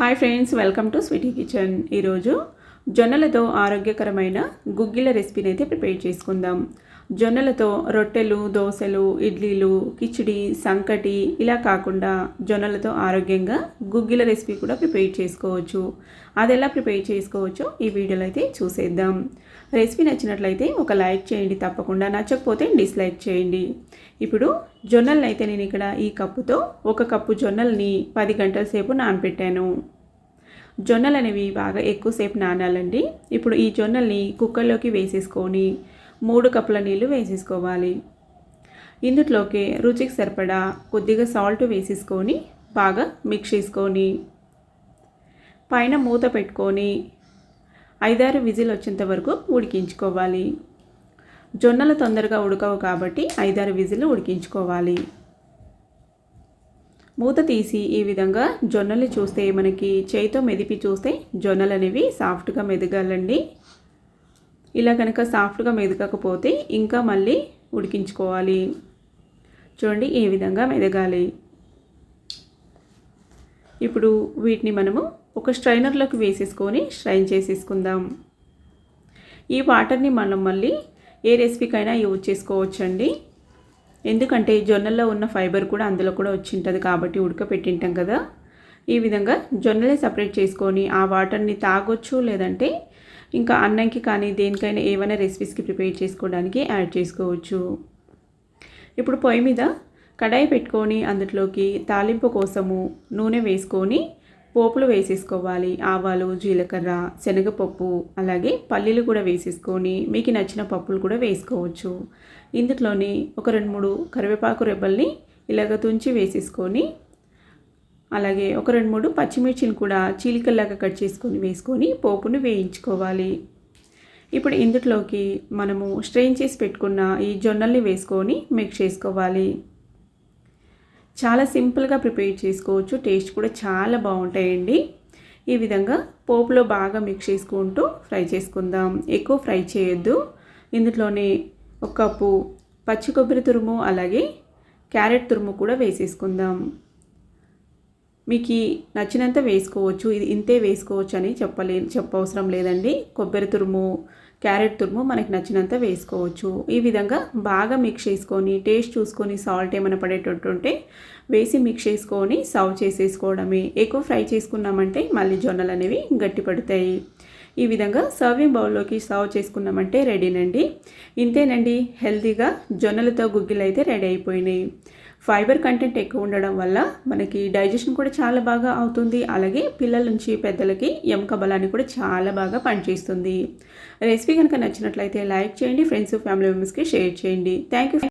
Hi friends welcome to Sweety Kitchen. ఈరోజు జొన్నలతో ఆరోగ్యకరమైన గుగ్గిల రెసిపీని అయితే ప్రిపేర్ చేసుకుందాం. జొన్నలతో రొట్టెలు దోశలు ఇడ్లీలు కిచిడి సంకటి ఇలా కాకుండా జొన్నలతో ఆరోగ్యంగా గుగ్గిల రెసిపీ కూడా ప్రిపేర్ చేసుకోవచ్చు. అది ఎలా ప్రిపేర్ చేసుకోవచ్చో ఈ వీడియోలో అయితే చూసేద్దాం. రెసిపీ నచ్చినట్లయితే ఒక లైక్ చేయండి తప్పకుండా నచ్చకపోతే డిస్లైక్ చేయండి. ఇప్పుడు జొన్నలను అయితే నేను ఇక్కడ ఈ కప్పుతో ఒక కప్పు జొన్నల్ని పది గంటల సేపు నానబెట్టాను జొన్నలు అనేవి బాగా ఎక్కువసేపు నానాలండి. ఇప్పుడు ఈ జొన్నల్ని కుక్కర్లోకి వేసేసుకొని మూడు కప్పుల నీళ్ళు వేసేసుకోవాలి. ఇందులోకి రుచికి సరిపడా కొద్దిగా సాల్ట్ వేసేసుకొని బాగా మిక్స్ చేసుకొని పైన మూత పెట్టుకొని ఐదారు విజిల్ వచ్చేంత వరకు ఉడికించుకోవాలి. జొన్నలు తొందరగా ఉడకవు కాబట్టి ఐదారు విజిల్ ఉడికించుకోవాలి. మూత తీసి ఈ విధంగా జొన్నలు చూస్తే మనకి చేయితో మెదిపి చూస్తే జొన్నలు అనేవి సాఫ్ట్గా మెదగాలండి. ఇలా కనుక సాఫ్ట్గా మెదగకపోతే ఇంకా మళ్ళీ ఉడికించుకోవాలి. చూడండి ఈ విధంగా మెదగాలి. ఇప్పుడు వీటిని మనము ఒక స్ట్రైనర్లోకి వేసేసుకొని స్ట్రైన్ చేసేసుకుందాం. ఈ వాటర్ని మనం మళ్ళీ ఏ రెసిపీకైనా యూజ్ చేసుకోవచ్చండి. ఎందుకంటే జొన్నల్లో ఉన్న ఫైబర్ కూడా అందులో కూడా వచ్చి ఉంటుంది కాబట్టి ఉడకపెట్టింటాం కదా. ఈ విధంగా జొన్నలే సపరేట్ చేసుకొని ఆ వాటర్ని తాగొచ్చు లేదంటే ఇంకా అన్నంకి కానీ దేనికైనా ఏమైనా రెసిపీస్కి ప్రిపేర్ చేసుకోవడానికి యాడ్ చేసుకోవచ్చు. ఇప్పుడు పొయ్యి మీద కడాయి పెట్టుకొని అందులోకి తాలింపు కోసము నూనె వేసుకొని పోపులు వేసేసుకోవాలి. ఆవాలు జీలకర్ర శనగపప్పు అలాగే పల్లీలు కూడా వేసేసుకొని మీకు నచ్చిన పప్పులు కూడా వేసుకోవచ్చు. ఇందులోని ఒక రెండు మూడు కరివేపాకు రెబ్బల్ని ఇలాగ తుంచి వేసేసుకొని అలాగే ఒక రెండు మూడు పచ్చిమిర్చిని కూడా చీలికల్లాగా కట్ చేసుకొని వేసుకొని పోపును వేయించుకోవాలి. ఇప్పుడు ఇందులోకి మనము స్ట్రెయిన్ చేసి పెట్టుకున్న ఈ జొన్నల్ని వేసుకొని మిక్స్ చేసుకోవాలి. చాలా సింపుల్గా ప్రిపేర్ చేసుకోవచ్చు. టేస్ట్ కూడా చాలా బాగుంటాయండి. ఈ విధంగా పోపులో బాగా మిక్స్ చేసుకుంటూ ఫ్రై చేసుకుందాం. ఎక్కువ ఫ్రై చేయొద్దు. ఇందులోనే ఒక కప్పు పచ్చి కొబ్బరి తురుము అలాగే క్యారెట్ తురుము కూడా వేసేసుకుందాం. మీకు నచ్చినంత వేసుకోవచ్చు. ఇది ఇంతే వేసుకోవచ్చు అని చెప్పలే చెప్పవసరం లేదండి. కొబ్బరి తురుము క్యారెట్ తురుము మనకి నచ్చినంత వేసుకోవచ్చు. ఈ విధంగా బాగా మిక్స్ చేసుకొని టేస్ట్ చూసుకొని సాల్ట్ ఏమైనా పడేటట్టు ఉంటే వేసి మిక్స్ చేసుకొని సర్వ్ చేసేసుకోవడమే. ఎక్కువ ఫ్రై చేసుకున్నామంటే మళ్ళీ జొన్నలు అనేవి గట్టి పడతాయి ఈ విధంగా సర్వింగ్ బౌల్లోకి సర్వ్ చేసుకున్నామంటే రెడీనండి ఇంతేనండి హెల్తీగా జొన్నలతో గుగ్గిలు అయితే రెడీ అయిపోయినాయి. ఫైబర్ కంటెంట్ ఎక్కువ ఉండడం వల్ల మనకి డైజెషన్ కూడా చాలా బాగా అవుతుంది. అలాగే పిల్లల నుంచి పెద్దలకి ఎముక బలాన్ని కూడా చాలా బాగా పనిచేస్తుంది. రెసిపీ కనుక నచ్చినట్లయితే లైక్ చేయండి ఫ్రెండ్స్ ఫ్యామిలీ మెంబర్స్కి షేర్ చేయండి. Thank you